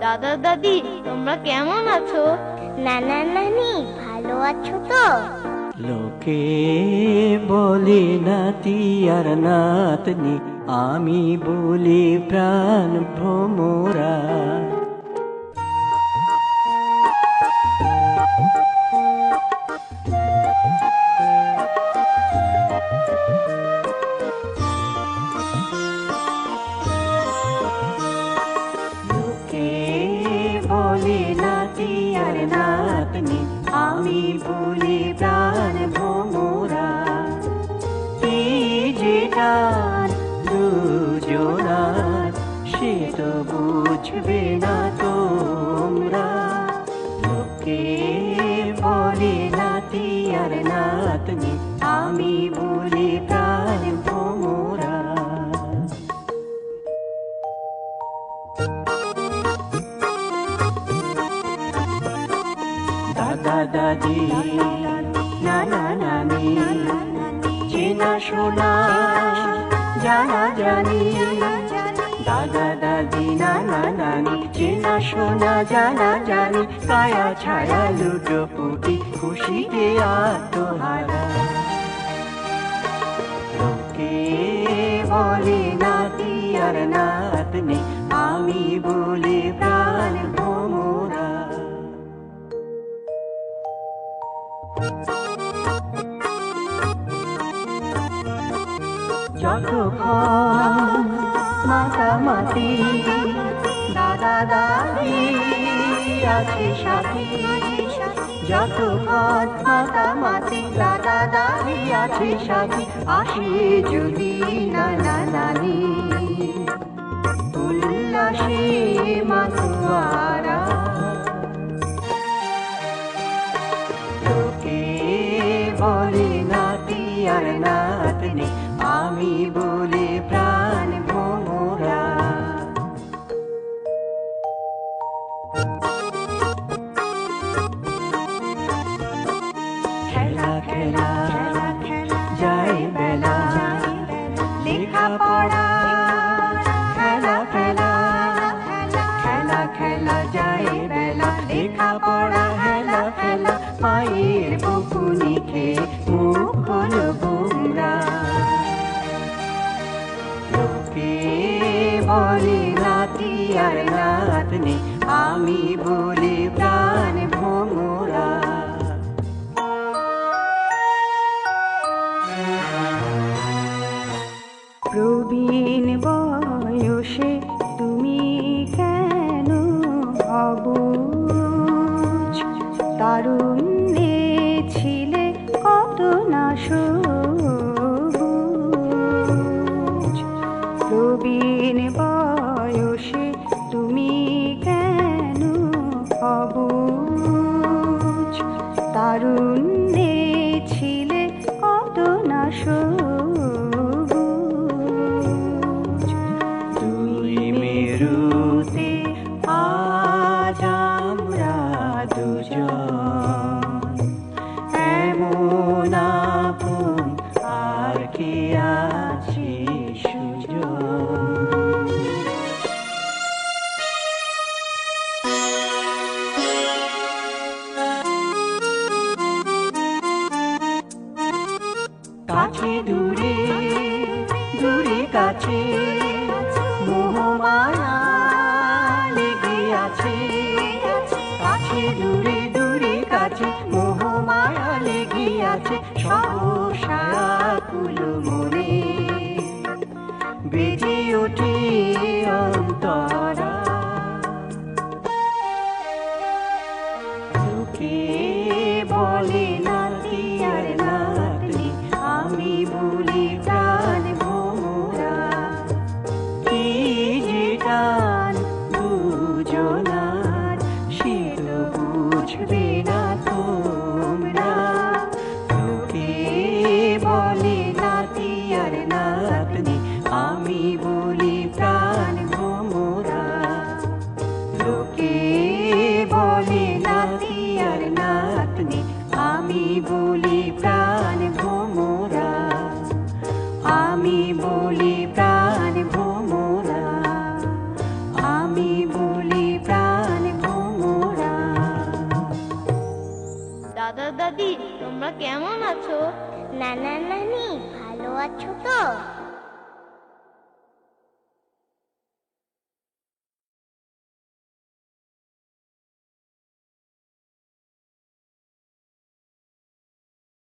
দাদা দাদি তোমরা কেমন আছো? নানা নানি ভালো আছো তো? লোকে বলে নাতি আর নাতনি আমি বলি প্রাণ ভ্রমরা। নাতি আর নাতনি, আমি বলি প্রাণ ভোমরা। কি যেটা দুজনার, সে তো বুঝবে না তোমরা। লোকে বলে নাতি আর নাতনি, আমি বলি প্রাণ ভোমরা। দাদা নানা নানি চেনা জানা জানি। দাদা দাদি নানা নানি চেনা জানা জানি। কায়া ছায়া লুটো পুটি, খুশিতে আত্মহারা। লোকে বলে, নাতি আর নাতনি, আমি বলি প্রাণ মাতামাতি দাদা দাদি সাথী। যতক্ষণ মাতামাতি দাদা দাদি সাথী। যদি নানা উল্লাসে মাতুয়ারা। বলে নাতি আর নাতনি, আমি বলি যায় বেলা লেখা পড়া খেলা খেলা। খেলা খেলা যায় বেলা লেখা পড়া হেলা খেলা। মায়ের বকুনি খেয়ে মুখ হলো বুমরা লোকে বলে, নাতি আর নাতনি, আমি বলি প্রাণ প্রবীণ বয়সে তুমি কেন অবুঝ তারুণ্যে ছিলে কত না সবুজ। প্রবীণ বয়সে তুমি কেন অবুঝ তারুণ্যে আর কি আছে কাছে দূরে দূরে কাছে মোহমায়া লেগে আছে। কাছে দূরে আছে সহসা কুলো মনে বেজে ওঠে অন্তরা। লোকে বলে বলি প্রাণ ভোমরা। আমি বলি প্রাণ ভোমরা। আমি বলি প্রাণ ভোমরা। দাদা দাদি তোমরা কেমন আছো? নানা নানি ভালো আছো তো?